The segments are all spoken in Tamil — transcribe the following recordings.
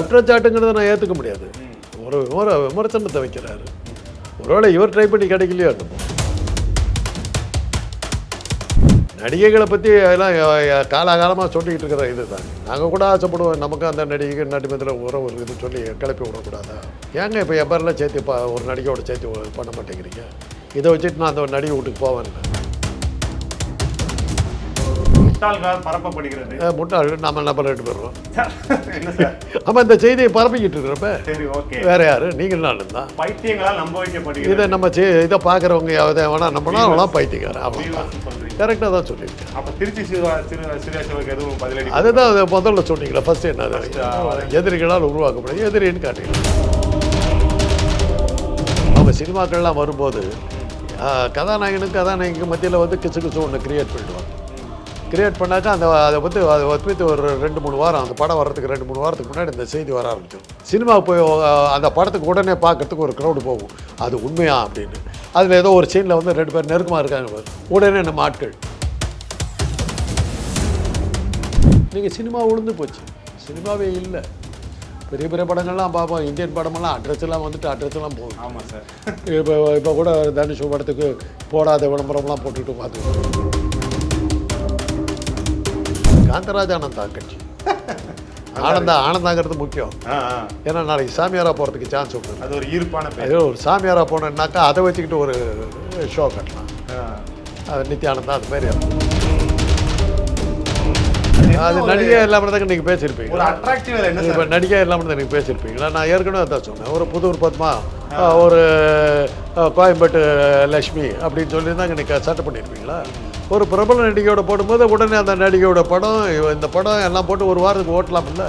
குற்றச்சாட்டுங்கிறத நான் ஏற்றுக்க முடியாது. ஒரு விமர விமர்சனத்தை வைக்கிறாரு. ஒருவேளை இவர் ட்ரை பண்ணி கிடைக்கலையோ என்னமோ. நடிகைகளை பற்றி எல்லாம் காலாகாலமாக சொல்லிக்கிட்டு இருக்கிற இது தான் நாங்கள் கூட ஆசைப்படுவோம் நமக்கு அந்த நடிகை நடிமத்தில் உறவு இருக்குதுன்னு சொல்லி கிளப்பி விடக்கூடாதா? ஏங்க இப்போ எப்பாரெல்லாம் சேர்த்து பா ஒரு நடிகையோட சேர்த்து பண்ண மாட்டேங்கிறீங்க? இதை வச்சுட்டு நான் அந்த நடிகை வீட்டுக்கு போவேன். முட்டாள்களால் பரப்பப்படுகிறது. முட்டாள் நம்ம நம்ம பேரும் என்ன சார்? ஆமாம் இந்த செய்தியை பரப்பிக்கிட்டு இருக்கிறப்ப சரி ஓகே. வேற யாரு? நீங்கள் நானும் தான். பைத்தியங்களால் நம்ப வைக்கப்படுகிறது இதை நம்ம செய் இதை பார்க்குறவங்க எதை வேணா நம்மளாம் அவங்களாம் பைத்தியக்காரன் சொல்றீங்க. கரெக்டாக தான் சொல்லியிருக்கேன் அப்ப திருச்சி சிவா சிறு சிறுவாசலுக்கு எதுவும் பதிலடி அதுதான் அதை முதல்ல சொன்னீங்களா ஃபர்ஸ்ட் என்ன எதிரிகளால் உருவாக்கப்படும் எதிரின்னு காட்டுங்க அவங்க சினிமாக்கள்லாம் வரும்போது கதாநாயகனுக்கு கதாநாயகிக்கு மத்தியில் வந்து கிசு கிசு ஒன்று கிரியேட் பண்ணிடுவாங்க. கிரியேட் பண்ணாக்கா அந்த அதை பற்றி அதை பற்றி ஒரு ரெண்டு மூணு வாரம் அந்த படம் வர்றதுக்கு ரெண்டு மூணு வாரத்துக்கு முன்னாடி இந்த செய்தி வர ஆரம்பிச்சிடும். சினிமாவுக்கு போய் அந்த படத்துக்கு உடனே பார்க்கறதுக்கு ஒரு க்ரௌடு போகும். அது உண்மையா அப்படின்னு. அதில் ஏதோ ஒரு சீனில் வந்து ரெண்டு பேர் நெருக்கமாக இருக்காங்க. உடனே நம்ம ஆட்கள். நீங்கள் சினிமா உளுந்து போச்சு. சினிமாவே இல்லை. பெரிய பெரிய படங்கள்லாம் பார்ப்போம். இந்தியன் படமெல்லாம் அட்ரஸ் எல்லாம் வந்துட்டு அட்ரஸ் எல்லாம் போகும் ஆமா சார். இப்போ இப்போ கூட தனுஷ் படத்துக்கு போடாத விளம்பரம்லாம் போட்டுட்டு பார்த்து காந்தராஜ் ஆனந்தா கட்சி. ஆனந்தா ஆனந்தாங்கிறது முக்கியம். ஏன்னா நாளைக்கு சாமியாரா போகிறதுக்கு சான்ஸ் உண்டு. அது ஒரு ஈர்ப்பான அதே ஒரு சாமியாரா போனேன்னாக்கா அதை வச்சுக்கிட்டு ஒரு ஷோ கட்டலாம். அது நித்யானந்தா அது மாதிரி அது நடிகை இல்லாமல் தான் நீங்கள் பேசியிருப்பீங்க. ஒரு அட்ராக்டிவ் என்ன இப்போ நடிகை இல்லாமல் தான் நீங்கள் பேசியிருப்பீங்களா? நான் ஏற்கனவே அதான் சொன்னேன். ஒரு புதூர் பத்மா ஒரு கோயம்பேட்டு லக்ஷ்மி அப்படின்னு சொல்லி தான் நீங்கள் சட்டை பண்ணியிருப்பீங்களா? ஒரு பிரபல நடிகையோட போடும்போது உடனே அந்த நடிகையோட படம் இந்த படம் எல்லாம் போட்டு ஒரு வாரத்துக்கு ஓட்டலாம்ல?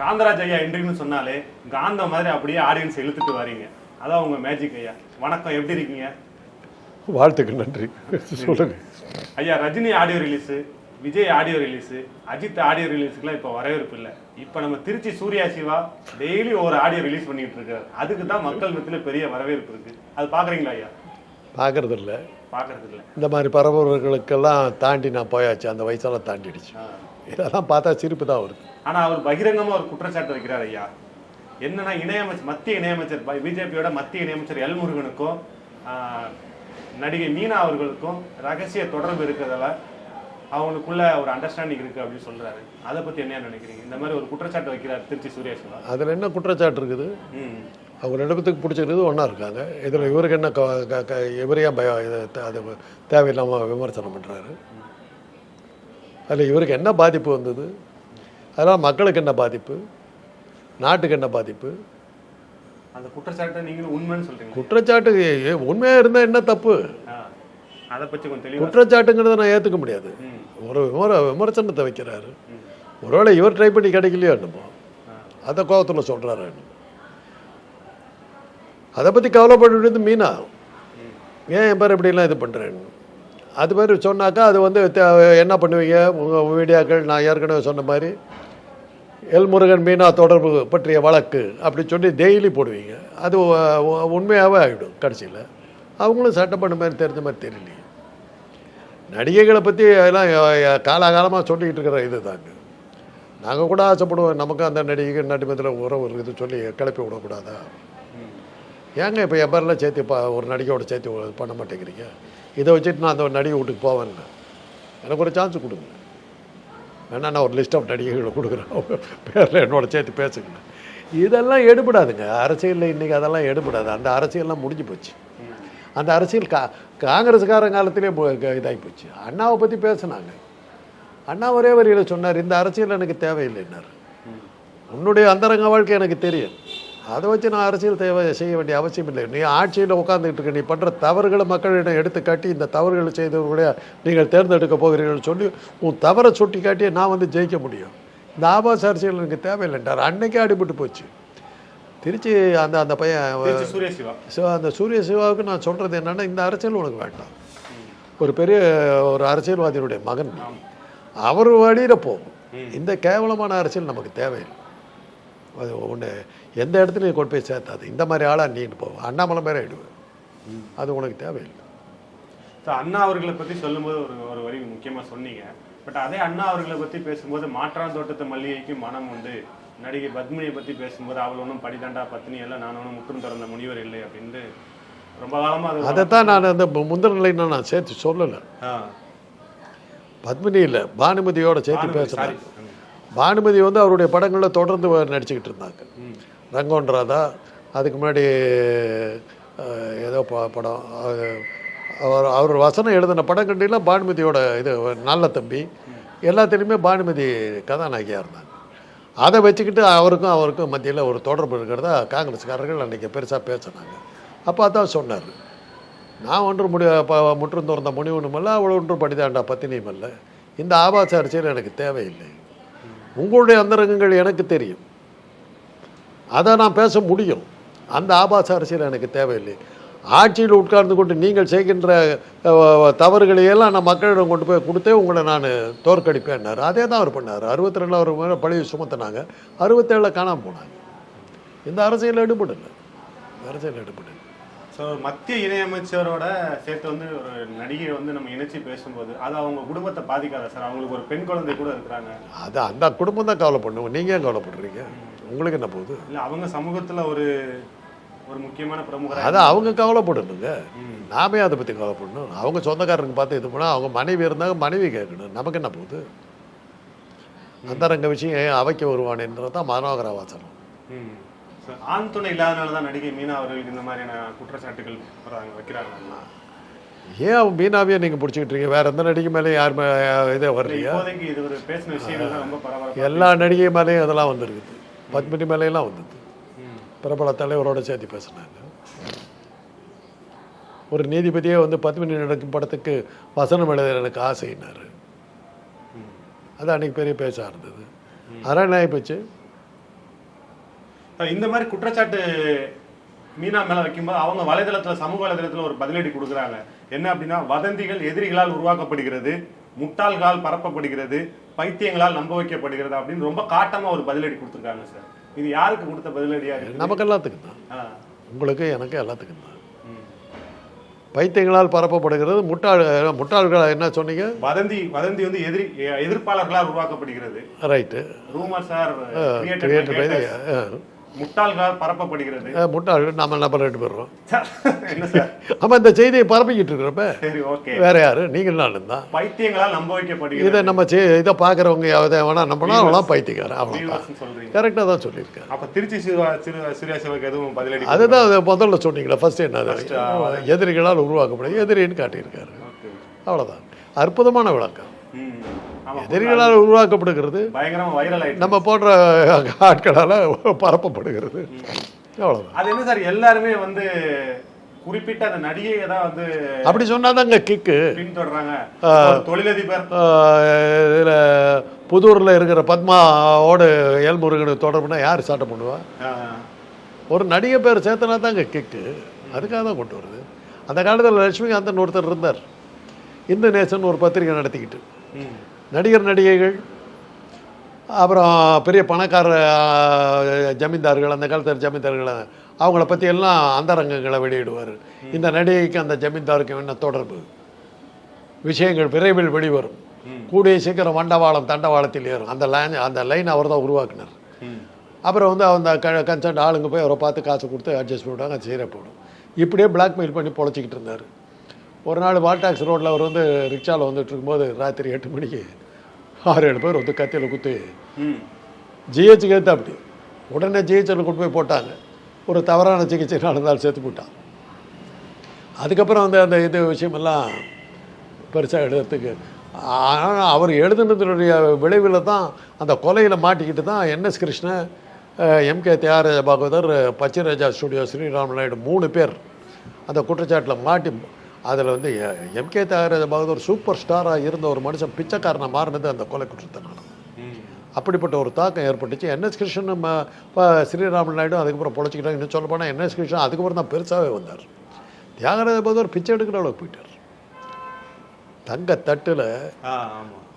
காந்தராஜ் ஐயா என்ட்ரின்னு சொன்னாலே காந்த மாதிரி அப்படியே ஆடியன்ஸ் இழுத்துட்டு வரீங்க. அதான் உங்க மேஜிக் ஐயா. வணக்கம் எப்படி இருக்கீங்க? வாழ்த்துக்கு நன்றி. சொல்லுங்கள் ஐயா Rajini audio release Vijay audio release Ajith audio ரிலீஸுக்குலாம் இப்போ வரவேற்பு இல்லை. இப்போ நம்ம திருச்சி சூர்யா சிவா டெய்லி ஒரு ஆடியோ ரிலீஸ் பண்ணிட்டு இருக்காரு. அதுக்கு தான் மக்கள் மத்தியில் பெரிய வரவேற்பு இருக்கு. அது பாக்குறீங்களா ஐயா? பார்க்கறது இல்ல. பாக்குறது இல்ல. இந்த மாதிரி பரபரப்புகளுக்கெல்லாம் தாண்டி நான் போயாச்சு. அந்த வயசெல்லாம் தாண்டிடுச்சு. இதெல்லாம் பார்த்தா சிரிப்பு தான் வருது. ஆனா அவர் பகிரங்கமா ஒரு குற்றச்சாட்டு வைக்கிறார் ஐயா. என்னன்னா இணையமைச்சர் மத்திய இணையமைச்சர் பிஜேபியோட மத்திய இணையமைச்சர் எல் முருகனுக்கும் நடிகை மீனா அவர்களுக்கும் ரகசிய தொடர்பு இருக்கிறதால அவங்களுக்குள்ள ஒரு அண்டர்ஸ்டாண்டிங் இருக்கு அப்படின்னு சொல்றாரு. அதை பத்தி என்ன நினைக்கிறீங்க? இந்த மாதிரி ஒரு குற்றச்சாட்டு வைக்கிறார் திருச்சி சூர்யா சிவா அதில் என்ன குற்றச்சாட்டு இருக்குது? அவங்க ரெண்டு பேத்துக்கு பிடிச்சிருக்குது ஒன்றா இருக்காங்க. இதில் இவருக்கு என்ன இவரையா த- அது தேவையில்லாமல் விமர்சனம் பண்ணுறாரு அதில் இவருக்கு என்ன பாதிப்பு வந்தது? அதனால் மக்களுக்கு என்ன பாதிப்பு? நாட்டுக்கு என்ன பாதிப்பு? அந்த குற்றச்சாட்டை நீங்களும் உண்மைன்னு சொல்றீங்க. குற்றச்சாட்டு உண்மையாக இருந்தால் என்ன தப்பு? அதை பத்தி கொஞ்சம் குற்றச்சாட்டுங்கிறத நான் ஏற்றுக்க முடியாது. ஒரு விமர விமர்சனத்தை வைக்கிறாரு. ஒருவேளை இவர் ட்ரை பண்ணி கிடைக்கலையோ என்னமோ அதை கோபத்தில் சொல்கிறாரு அதை பற்றி கவலைப்பட்டு மீனா. ஏன் என் பேர் இப்படிலாம் இது பண்ணுறேன்னு அது மாதிரி சொன்னாக்கா அது வந்து என்ன பண்ணுவீங்க? உங்கள் மீடியாக்கள் நான் ஏற்கனவே சொன்ன மாதிரி எல்முருகன் மீனா தொடர்பு பற்றிய வழக்கு அப்படி சொல்லி டெய்லி போடுவீங்க. அது உண்மையாகவே ஆகிடும் கடைசியில். அவங்களும் சட்டம் பண்ண மாதிரி தெரிஞ்ச மாதிரி தெரியலையே. நடிகைகளை பற்றி எல்லாம் காலாகாலமாக சொல்லிக்கிட்டு இருக்கிற இது தாங்க நாங்கள் கூட ஆசைப்படுவோம் நமக்கு அந்த நடிகை நடிமத்தில் உறவு இருக்குது சொல்லி கிளப்பி விடக்கூடாதா? ஏங்க இப்போ எப்பாரெல்லாம் சேர்த்து பா ஒரு நடிகையோட சேர்த்து பண்ண மாட்டேங்கிறீங்க? இதை வச்சுட்டு நான் அந்த நடிகை வீட்டுக்கு போவேன் எனக்கு ஒரு சான்ஸ் கொடுங்க. வேணா நான் ஒரு லிஸ்ட் ஆஃப் நடிகைகளை கொடுக்குறேன். பேரில் என்னோட சேர்த்து பேசுங்க. இதெல்லாம் எடுபடாதுங்க. அரசியலில் இன்றைக்கி அதெல்லாம் எடுபடாது. அந்த அரசியல்லாம் முடிஞ்சு போச்சு. அந்த அரசியல் கா காங்கிரஸ்காரன் காலத்திலே இதாகி போச்சு அண்ணாவை பற்றி பேசுனாங்க. அண்ணா ஒரே வரியில் சொன்னார் இந்த அரசியல் எனக்கு தேவையில்லைன்னார் உன்னுடைய அந்தரங்க வாழ்க்கை எனக்கு தெரியும். அதை வச்சு நான் அரசியல் தேவை செய்ய வேண்டிய அவசியம் இல்லை. நீ ஆட்சியில் உட்காந்துக்கிட்டு இருக்க நீ பண்ணுற தவறுகளை மக்களிடம் எடுத்து காட்டி இந்த தவறுகளை செய்தவர்களுடைய நீங்கள் தேர்ந்தெடுக்க போகிறீர்கள் சொல்லி உன் தவறை சுட்டி காட்டியே நான் வந்து ஜெயிக்க முடியும். இந்த ஆபாச அரசியல் எனக்கு தேவையில்லைன்றார் அன்னைக்கே அடிபட்டு போச்சு. திருச்சி அந்த அந்த பையன் சூர்யா சிவா. ஸோ அந்த சூரிய சிவாவுக்கு நான் சொல்கிறது என்னென்னா இந்த அரசியல் உனக்கு வேண்டாம். ஒரு பெரிய ஒரு அரசியல்வாதியினுடைய மகன். அவர் வழியில் போகும் இந்த கேவலமான அரசியல் நமக்கு தேவையில்லை. அது ஒன்று எந்த இடத்துலையும் கொண்டு போய் சேர்த்தாது. இந்த மாதிரி ஆளாக நீண்டு போவோம் அண்ணாமலை மேலே ஆயிடுவேன் அது உனக்கு தேவையில்லை. அண்ணா அவர்களை பத்தி சொல்லும்போது ஒரு ஒரு வரி முக்கியமா சொன்னீங்க. பட் அதே அண்ணா அவர்களை பத்தி பேசும்போது மாற்றான் தோட்டத்து மல்லிகைக்கு மனம் உண்டு. நடிகை பத்மினியை பத்தி பேசும்போது அவள் ஒன்றும் படிதாண்டா பத்னி அல்ல நான் ஒன்றும் முற்றும் திறந்த முனிவர் இல்லை அப்படின்னு ரொம்ப காலமா அது அதைத்தான் நான் அந்த முந்திர நிலைன்னு நான் சேர்த்து சொல்லலை. பத்மினி இல்லை பானுமதியோட சேர்த்து பேசுகிறேன். பானுமதி வந்து அவருடைய படங்களில் தொடர்ந்து நடிச்சுக்கிட்டு இருந்தாங்க. ரங்கோன் ராதா அதுக்கு முன்னாடி ஏதோ படம் அவர் அவர் வசனம் எழுதின படங்கள்லாம் பானுமதியோட இது நல்ல தம்பி எல்லாத்துலேயுமே பானுமதி கதாநாயகியாக இருந்தாங்க அதை வச்சுக்கிட்டு அவருக்கும் அவருக்கும் மத்தியில் ஒரு தொடர்பு இருக்கிறதா காங்கிரஸ்காரர்கள் அன்றைக்கி பெருசாக பேசினாங்க. அப்போ அதான் சொன்னார். நான் ஒன்று முடி ப முற்றும் துறந்த முனிவனுமல்ல அவ்வளோ ஒன்று படிதாண்டா பத்தினியும் அல்ல. இந்த ஆபாச அரசியல் எனக்கு தேவையில்லை. உங்களுடைய அந்தரங்கங்கள் எனக்கு தெரியும். அதை நான் பேச முடியும். அந்த ஆபாச அரசியல் எனக்கு தேவையில்லை. ஆட்சியில் உட்கார்ந்து கொண்டு நீங்கள் செய்கின்ற அஹ், தவறுகளை எல்லாம் நான் மக்களிடம் கொண்டு போய் கொடுத்தே உங்களை நான் தோற்கடிப்பேன்னாரு அதே தான் அவர் பண்ணார். அறுபத்தி ரெண்டில் அவர் மேலே பழியை சுமத்தினாங்க. அறுபத்தேழில் காணாமல் போனாங்க. இந்த அரசியல் எடுபடலை. அரசியல் எடுபடலை. ஸோ மத்திய இணையமைச்சரோட சேர்த்து வந்து ஒரு நடிகை வந்து நம்ம இணைச்சு பேசும்போது அது அவங்க குடும்பத்தை பாதிக்காத சார்? அவங்களுக்கு ஒரு பெண் குழந்தை கூட இருக்கிறாங்க. அது அந்த குடும்பம் தான் கவலை பண்ணுவோம் நீங்கள் ஏன் கவலைப்படுறீங்க? உங்களுக்கு என்ன போகுது? இல்ல அவங்க சமூகத்துல ஒரு ஒரு முக்கியமான பிரமுகரா அது அவங்க கவலைப்படணுங்க. நாமே அதை பற்றி கவலைப்படணும். அவங்க சொந்தக்காரங்க பார்த்து இது பண்ணால் அவங்க மனைவி இருந்தாங்க மனைவி கேட்கணும். நமக்கு என்ன போகுது? அந்தரங்க விஷயம் ஏன் அவைக்க வருவானேன்றது தான் மனோகர வாசனம் ஆண் துணை இல்லாதனால தான் நடிகை மீனா அவர்களுக்கு இந்த மாதிரியான குற்றச்சாட்டுகள் வராங்க வைக்கிறாங்கன்னா ஏன் அவன் மீனாவே நீங்கள் பிடிச்சிக்கிட்டீங்க வேற எந்த நடிகை மேலேயும் யார் இதே வரலையா? இப்போதைக்கு இது ஒரு பேசின பரபரப்பா எல்லா நடிகை மேலேயும் அதெல்லாம் வந்துருக்குது. பத்மினி மேலேயெல்லாம் வந்தது. பிரபல தலைவரோட சேர்த்து பேசினாங்க. ஒரு நீதிபதியே வந்து பத்மினி நடக்கும் படத்துக்கு வசனம் எழுத எனக்கு ஆசைனார் அது அன்னைக்கு பெரிய பேச்சாக இருந்தது. அதான் என்ன ஆகிப்போச்சு இந்த மாதிரி குற்றச்சாட்டு மீனா மேல வைக்கும்போது அவங்க வலைதளத்துல சமூக வலைதளத்துல ஒரு பதிலடி கொடுக்குறாங்க. என்ன அப்படின்னா வதந்திகள் எதிரிகளால் உருவாக்கப்படுகிறது முட்டாள்களால் பரப்பப்படுகிறது பைத்தியங்களால் நம்ப வைக்கப்படுகிறது அப்படின்னு ரொம்ப காட்டமா ஒரு பதிலடி கொடுத்துருக்காங்க சார். இது யாருக்கு கொடுத்த பதிலடியா இருக்கு நமக்கு எல்லாத்துக்கும் தான். உங்களுக்கு எனக்கு எல்லாத்துக்கும் தான். பைத்தியங்களால் பரப்பப்படுகிறது. முட்டாள் முட்டாள்கள் என்ன சொன்னீங்க? வதந்தி வதந்தி வந்து எதிரி எதிர்ப்பாளர்களால் உருவாக்கப்படுகிறது. ரைட்டு ரூமர்ஸ் ஆர் கிரியேட்டர் முட்டாள்களால் பரப்பப்படுகிறது. முட்டாள் பேரும்? என்ன சார்? ஆமாம் இந்த செய்தியை பரப்பிக்கிட்டு இருக்கிறப்ப சரி ஓகே. வேற யாரு? நீங்கள் நானும் தான். பைத்தியங்களால் நம்ப வைக்கப்படுகிறது இதை நம்ம செய் இதை பார்க்குறவங்க எதை வேணா நம்பினா அவங்களாம் பைத்தியக்காரன் அவ்வளோதான் கரெக்டாக தான் சொல்லியிருக்காரு. அப்ப திருச்சி சிறியா சிவக்கு எதுவும் பதிலடி அதுதான் அது முதல்ல சொன்னீங்களே ஃபர்ஸ்ட் என்ன எதிரிகளால் உருவாக்கப்படும் எதிரின்னு காட்டியிருக்காரு. அவ்வளோதான் அற்புதமான விளக்கம். எதிரிகளால் உருவாக்கப்படுகிறது. நம்ம போன்ற ஆட்களால் பரப்பப்படுகிறது. அவ்வளோதான் அது என்ன சார் எல்லாருமே வந்து குறிப்பிட்ட அந்த நடிகையை தான் வந்து அப்படி சொன்னாதாங்க கிக்கு பின்தொடர்றாங்க. தொழிலதிபர். இதில் புதூரில் இருக்கிற பத்மாவோடு ஏல்முருகனுக்கு தொடர்புனா யார் சாட்டை பண்ணுவா ஒரு நடிகை பேர் சேர்த்தனா தாங்க கிக்கு அதுக்காக தான் கொண்டு வருது. அந்த காலத்தில் லட்சுமிகாந்தன் ஒருத்தர் இருந்தார். இந்து நேசன் ஒரு பத்திரிகை நடத்திக்கிட்டு. நடிகர் நடிகைகள் அப்புறம் பெரிய பணக்கார ஜமீன்தார்கள் அந்த காலத்தில் ஜமீன்தார்கள் அவங்கள பற்றி எல்லாம் அந்தரங்கங்களை வெளியிடுவார். இந்த நடிகைக்கு அந்த ஜமீன்தாருக்கும் என்ன தொடர்பு? விஷயங்கள் விரைவில் வெளிவரும். கூடிய சீக்கிரம் வண்டவாளம் தண்டவாளத்தில் ஏறும். அந்த லைன் அந்த லைன் அவர் தான் உருவாக்குனார். அப்புறம் வந்து அந்த க கன்சர்ன் ஆளுங்க போய் அவரை பார்த்து காசு கொடுத்து அட்ஜஸ்ட் பண்ணுவாங்க அது செய்கிற போடும். இப்படியே பிளாக்மெயில் பண்ணி பொழைச்சிக்கிட்டு இருந்தார். ஒரு நாள் வால்டாக்ஸ் ரோட்டில் அவர் வந்து ரிக்ஷாவில் வந்துட்டு இருக்கும்போது ராத்திரி எட்டு மணிக்கு ஆறு ஏழு பேர் வந்து கத்தியில் குத்தி. ஜிஹெச்சுக்கு ஏற்ற அப்படி. உடனே ஜிஹெச்சில் கொண்டு போய் போட்டாங்க. ஒரு தவறான சிகிச்சை நடந்தால் சேர்த்து போட்டான். அதுக்கப்புறம் வந்து அந்த இது விஷயமெல்லாம் பெருசாக எழுதுறதுக்கு ஆனால் அவர் எழுதுனதுடைய விளைவில் தான் அந்த கொலையில் மாட்டிக்கிட்டு தான் NS Krishnan MK Thyagaraja Bhagavathar Pachairaja studio Sriram Naidu மூணு பேர் அந்த குற்றச்சாட்டில் மாட்டி அதில் வந்து எம்கே தியாகராஜ பாகவதர் சூப்பர் ஸ்டாராக இருந்த ஒரு மனுஷன் பிச்சைக்காரனை மாறினது அந்த கொலை குற்றத்தினால. அப்படிப்பட்ட ஒரு தாக்கம் ஏற்பட்டுச்சு. என்எஸ் கிருஷ்ணன் நம்ம இப்போ ஸ்ரீராமன் நாயுடு அதுக்கப்புறம் பொழைச்சிக்கிட்டாங்க. இன்னும் சொல்ல போனால் என்எஸ் கிருஷ்ணன் அதுக்கப்புறம் தான் பெருசாகவே வந்தார். தியாகராஜ பகதூர் பிச்சை எடுக்கிற அளவுக்கு போயிட்டார். தங்க தட்டில்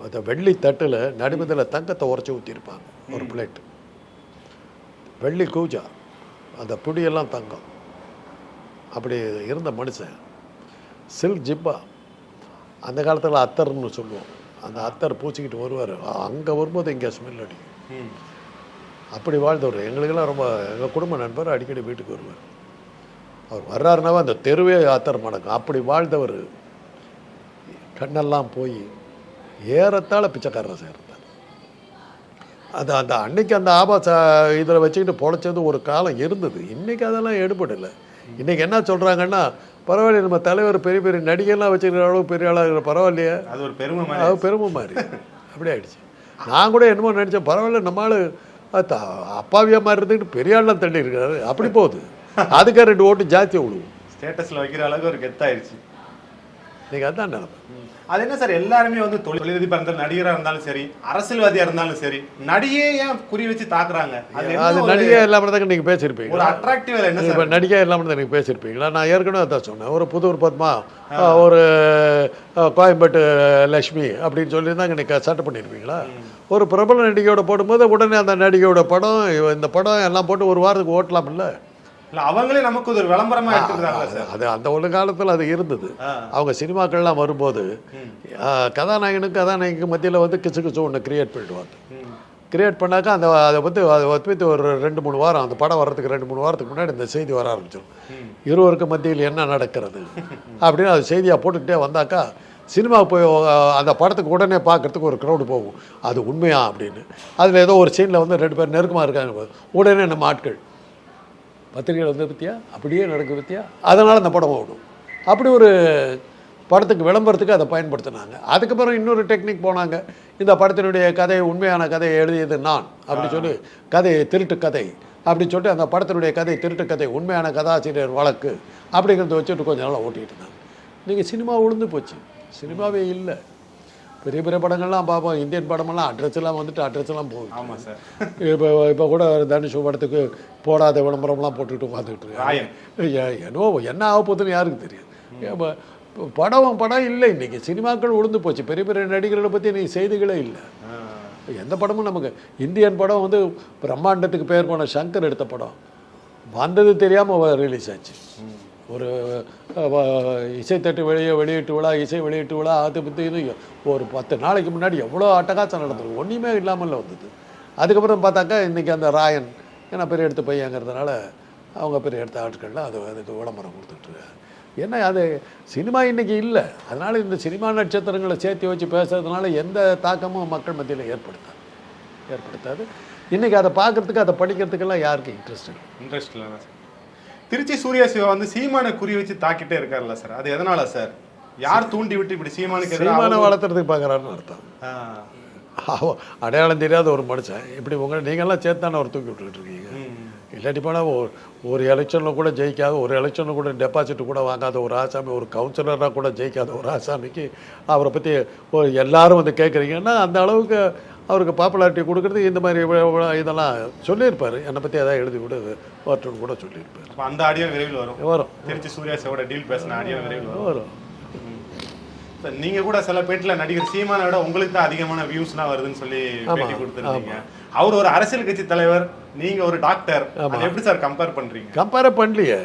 அந்த வெள்ளி தட்டில் நடுமதில் தங்கத்தை உரைச்சி ஊற்றிருப்பாங்க ஒரு பிளேட். வெள்ளி கூஜா அந்த புடியெல்லாம் தங்கம். அப்படி இருந்த மனுஷன் சில்க் ஜிப்பா. அந்த காலத்தில் அத்தர்னு சொல்லுவோம். அந்த அத்தர் பூச்சிக்கிட்டு வருவார். அங்கே வரும்போது இங்கே ஸ்மெல் அடிக்கும். அப்படி வாழ்ந்தவர். எங்களுக்கெல்லாம் ரொம்ப எங்கள் குடும்ப நண்பர் அடிக்கடி வீட்டுக்கு வருவார். அவர் வர்றாருனாவே அந்த தெருவே அத்தர் மணக்கும் அப்படி வாழ்ந்தவர். கண்ணெல்லாம் போய் ஏறத்தாழ பிச்சைக்காரர் சேர்ந்தார். அது அந்த அன்னைக்கு அந்த ஆபாச இதில் வச்சுக்கிட்டு பொழைச்சது ஒரு காலம் இருந்தது. இன்னைக்கு அதெல்லாம் எடுபடலை. இன்னைக்கு என்ன சொல்கிறாங்கன்னா பரவாயில்ல நம்ம தலைவர் பெரிய பெரிய நடிகைலாம் வச்சுக்கிற அளவுக்கு பெரிய ஆளாக இருக்கிற பரவாயில்லையே. அது ஒரு பெருமை அது பெருமை மாதிரி. அப்படி ஆயிடுச்சு. நான் கூட என்னமோ நினச்சேன் பரவாயில்ல நம்மளால அப்பாவியா மாதிரி இருந்துக்கிட்டு பெரிய ஆள்லாம் தள்ளி இருக்காரு. அப்படி போகுது. அதுக்கே ரெண்டு ஓட்டு ஜாஸ்தியாக விழுவும். ஸ்டேட்டஸ்ல வைக்கிற அளவுக்கு ஒரு கெத்தாயிருச்சு. இன்னைக்கு அதான் நிலைமை அது என்ன சார் எல்லாருமே வந்து தொழில் தொழிலதிபர் இருந்தாலும் நடிகரா இருந்தாலும் சரி அரசியல்வாதியா இருந்தாலும் சரி நடிகையே ஏன் குறி வச்சு தாக்குறாங்க? அது ஒரு- நடிகை இல்லாமல் தான் நீங்கள் ஒரு பேசியிருப்பீங்களா அட்ராக்டிவ் என்ன இப்போ சார்? நடிகை இல்லாமல் தான் நீங்கள் பேசியிருப்பீங்களா நான் ஏற்கனவே அதான் சொன்னேன். ஒரு புதூர் பத்மா ஒரு கோயம்பேட்டு லக்ஷ்மி அப்படின்னு சொல்லியிருந்தாங்க நீங்கள் சட்டை பண்ணியிருப்பீங்களா ஒரு பிரபல நடிகையோட போடும்போது உடனே அந்த நடிகையோட படம் இந்த படம் எல்லாம் போட்டு ஒரு வாரத்துக்கு ஓட்டலாம்ல? இல்ல அவங்களே நமக்கு ஒரு விளம்பரமா எடுத்துக்கிறாங்க அது- அந்த ஒரு காலத்தில் அது இருந்தது. அவங்க சினிமாக்கள்லாம் வரும்போது கதாநாயகனுக்கு கதாநாயகிக்கு மத்தியில் வந்து கிச்சு கிச்சு ஒன்று கிரியேட் பண்ணிடுவாங்க. கிரியேட் பண்ணாக்கா அந்த அதை பற்றி அதை பற்றி ஒரு ரெண்டு மூணு வாரம் அந்த படம் வர்றதுக்கு ரெண்டு மூணு வாரத்துக்கு முன்னாடி இந்த செய்தி வர ஆரம்பிச்சிடும். இருவருக்கு மத்தியில் என்ன நடக்கிறது? அப்படின்னு அது செய்தியாக போட்டுக்கிட்டே வந்தாக்கா சினிமா போய் அந்த படத்துக்கு உடனே பார்க்கறதுக்கு ஒரு க்ரௌடு போகும். அது உண்மையா அப்படின்னு. அதில் ஏதோ ஒரு சீனில் வந்து ரெண்டு பேர் நெருக்கமாக இருக்காங்க. உடனே நம்ம ஆட்கள் பத்திரிகையில் வந்து பற்றியா அப்படியே நடக்கு பற்றியா அதனால் அந்த படம் ஓடும். அப்படி ஒரு படத்துக்கு விளம்பரத்துக்கு அதை பயன்படுத்தினாங்க. அதுக்கப்புறம் இன்னொரு டெக்னிக் போனாங்க. இந்த படத்தினுடைய கதை உண்மையான கதையை எழுதியது நான் அப்படி சொல்லி கதை திருட்டு கதை அப்படின்னு சொல்லிட்டு அந்த படத்தினுடைய கதை திருட்டு கதை உண்மையான கதாசிரியர் வழக்கு அப்படிங்கிறத வச்சுட்டு கொஞ்ச நாளாக ஓட்டிகிட்டு இருந்தாங்க. நீங்கள் சினிமா உளுந்து போச்சு. சினிமாவே இல்லை. பெரிய பெரிய படங்கள்லாம் பார்ப்போம். இந்தியன் படமெல்லாம் அட்ரஸ் எல்லாம் வந்துட்டு அட்ரஸ் எல்லாம் போகுது. சார் இப்போ இப்போ கூட தனுஷ் படத்துக்கு போடாத விளம்பரம்லாம் போட்டுட்டு உட்காந்துக்கிட்டு என்னோ என்ன ஆக போகுதுன்னு யாருக்கு தெரியும் படம் படம் இல்லை. இன்னைக்கு சினிமாக்கள் உளுந்து போச்சு. பெரிய பெரிய நடிகர்களை பற்றி இன்னைக்கு செய்திகளே இல்லை. எந்த படமும் நமக்கு இந்தியன் படம் வந்து பிரம்மாண்டத்துக்கு பேர் போன சங்கர் எடுத்த படம். வந்தது தெரியாமல் ரிலீஸ் ஆச்சு. ஒரு இசைத்தட்டு வெளியே வெளியீட்டு விழா இசை வெளியீட்டு விழா அது பற்றி இது ஒரு பத்து நாளைக்கு முன்னாடி எவ்வளோ அட்டகாசம் நடந்திருக்கு ஒன்றுமே இல்லாமல் வந்தது. அதுக்கப்புறம் பார்த்தாக்கா இன்றைக்கி அந்த ராயன் ஏன்னா பெரிய எடுத்து பையங்கிறதுனால அவங்க பெரிய எடுத்த ஆட்கள்லாம் அது அதுக்கு விளம்பரம் கொடுத்துட்ருக்காங்க ஏன்னா அது சினிமா இன்னைக்கு இல்லை. அதனால் இந்த சினிமா நட்சத்திரங்களை சேர்த்து வச்சு பேசுறதுனால எந்த தாக்கமும் மக்கள் மத்தியில் ஏற்படுத்தாது. ஏற்படுத்தாது. இன்றைக்கி அதை பார்க்கறதுக்கு அதை படிக்கிறதுக்கெல்லாம் யாருக்கு இன்ட்ரெஸ்ட் இல்லை. இன்ட்ரெஸ்ட் இல்லை. திருச்சி சூர்யா சிவா வந்து சீமானை குறி வச்சு தாக்கிட்டே இருக்காருல்ல சார். அது எதனால சார்? யார் தூண்டி விட்டு இப்படி சீமானுக்கு சீமானை வளர்த்துறதுக்கு பார்க்குறாருன்னு அர்த்தம். அடையாளம் தெரியாத ஒரு மனுஷன். இப்படி உங்களை நீங்கள்லாம் சேர்த்து தானே அவர் தூக்கி விட்டுக்கிட்டு இருக்கீங்க. இல்லாட்டி போனால் ஒரு ஒரு எலெக்ஷனில் கூட ஜெயிக்காத ஒரு எலெக்ஷனில் கூட டெபாசிட் கூட வாங்காத ஒரு ஆசாமி ஒரு கவுன்சிலராக கூட ஜெயிக்காத ஒரு ஆசாமிக்கு அவரை பற்றி ஒரு எல்லாரும் வந்து கேட்குறீங்கன்னா அந்த அளவுக்கு அவருக்கு பாப்புலாரிட்டி கொடுக்குறது இந்த மாதிரி இதெல்லாம் சொல்லியிருப்பார். என்னை பற்றி எதாவது எழுதி விடு வரட்டும்னு கூட சொல்லியிருப்பார். அந்த ஆடியோ விரைவில் வரும். வரும். திருச்சி சூர்யா சிவோட டீல் பேசின ஆடியோ விரைவில் வரும். இப்ப நீங்க கூட சில பேட்டில் நடிகர் சீமானை விட உங்களுக்கு தான் அதிகமான வியூஸ்லாம் வருதுன்னு சொல்லி பேட்டி கொடுத்துருந்தீங்க. அவர் ஒரு அரசியல் கட்சி தலைவர் நீங்க ஒரு டாக்டர் எப்படி சார் கம்பேர் பண்றீங்க? கம்பேரே பண்ணலையே.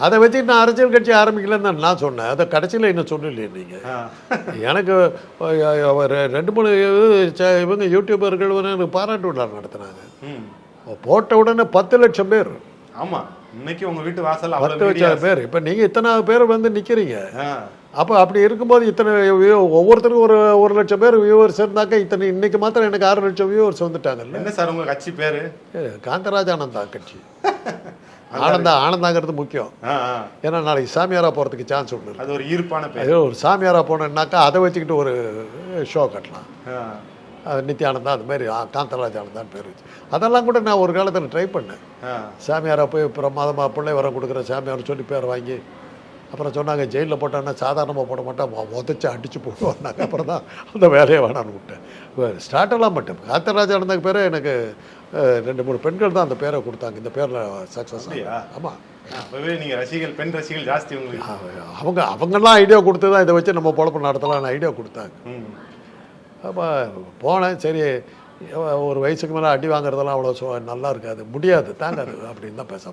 அதை வச்சு நான் அரசியல் கட்சி ஆரம்பிக்கலன்னு நான் சொன்னேன். அதை கடைசியில் இன்னும் சொல்லலையே நீங்கள் ஆ. எனக்கு ரெண்டு மூணு இவங்க யூடியூபர்கள் எனக்கு பாராட்டு விழா நடத்துனாங்க. போட்ட உடனே பத்து லட்சம் பேர். ஆமா. இன்னைக்கு உங்க வீட்டு வாசல் பத்து லட்சம். பேர். இப்போ நீங்கள் இத்தனை பேர் வந்து நிற்கிறீங்க ஆ. அப்போ அப்படி இருக்கும்போது இத்தனை ஒவ்வொருத்தருக்கும் ஒரு ஒரு லட்சம் பேர் வியூவர்ஸ் இருந்தாக்க இத்தனை இன்னைக்கு மாத்திரம் எனக்கு ஆறு லட்சம் வியூவர்ஸ் வந்துட்டாங்கல்ல? என்ன சார் உங்க கட்சி பேரு? காந்தராஜ் ஆனந்தா கட்சி. ஆனந்தா ஆனந்தாங்கிறது முக்கியம். ஏன்னா நாளைக்கு சாமியாரா போகிறதுக்கு சான்ஸ் இருக்கு. அது ஒரு ஈர்ப்பான பேர். ஒரு சாமியாரா போனேன்னாக்கா அதை வச்சுக்கிட்டு ஒரு ஷோ கட்டலாம். நித்யானந்தா அது மாதிரி ஆ, காந்தராஜ் ஆனந்தான் பேர் வச்சு. அதெல்லாம் கூட நான் ஒரு காலத்தில் ட்ரை பண்ணேன். சாமியாரா போய் பிரமாதமாக பிள்ளை வர கொடுக்குற சாமியார் சொல்லி பேர் வாங்கி அப்புறம் சொன்னாங்க ஜெயிலில் போட்டான்னா சாதாரணமாக போட மாட்டேன் உதச்சி அடித்து போடுவாங்க அப்புறம் தான் அந்த வேலையை வேணான்னு விட்டேன். ஸ்டார்டெல்லாம் மட்டும் காந்தராஜ் ஆனந்தாக்கு பேரே எனக்கு ரெண்டு மூணு பெண்கள் தான் அந்த பேரை கொடுத்தாங்க இந்த பேரில் சக்ஸஸ்? ஆமாம் அப்பவே நீங்க ரசிகர்கள் பெண் ரசிகர்கள் ஜாஸ்தி உங்களுக்கு. அவங்க அவங்கெல்லாம் ஐடியா கொடுத்து தான் இதை வச்சு நம்ம பொழப்பு நடத்தலாம்னு ஐடியா கொடுத்தாங்க. அப்போ போனேன் சரி ஒரு வயசுக்கு மேலே அடி வாங்குறதெல்லாம் அவ்வளோ நல்லா இருக்காது முடியாது தாங்காது அப்படின்னு தான் பேச